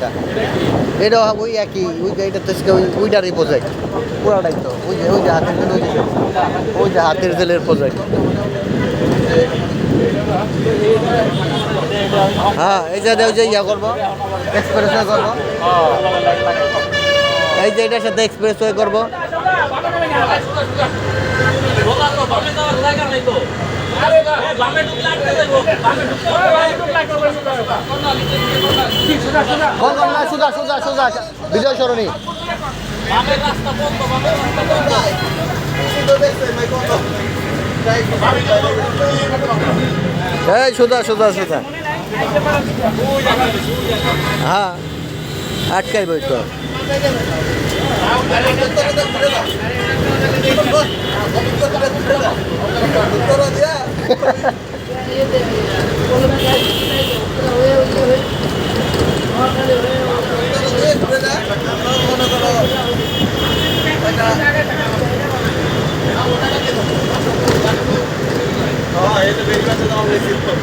এটা। এটা ওই একই, ওই এটা তো ওইটারই প্রজেক্ট পুরাটাই তো, ওই যে ওই যে হাতের জেল ওই যে ওই যে হাতের জেলের প্রজেক্ট হ্যাঁ এই যে ওই যে ইয়া করব এক্সপ্রেস করব। এই যে এটার সাথে এক্সপ্রেস ওয়ে করব। কোন কোন না বিজয় সরণী সোজা সোজা সোজা হ্যাঁ আটকাই বই তো Sayın da belirlenmeden avlayıp yutmadım.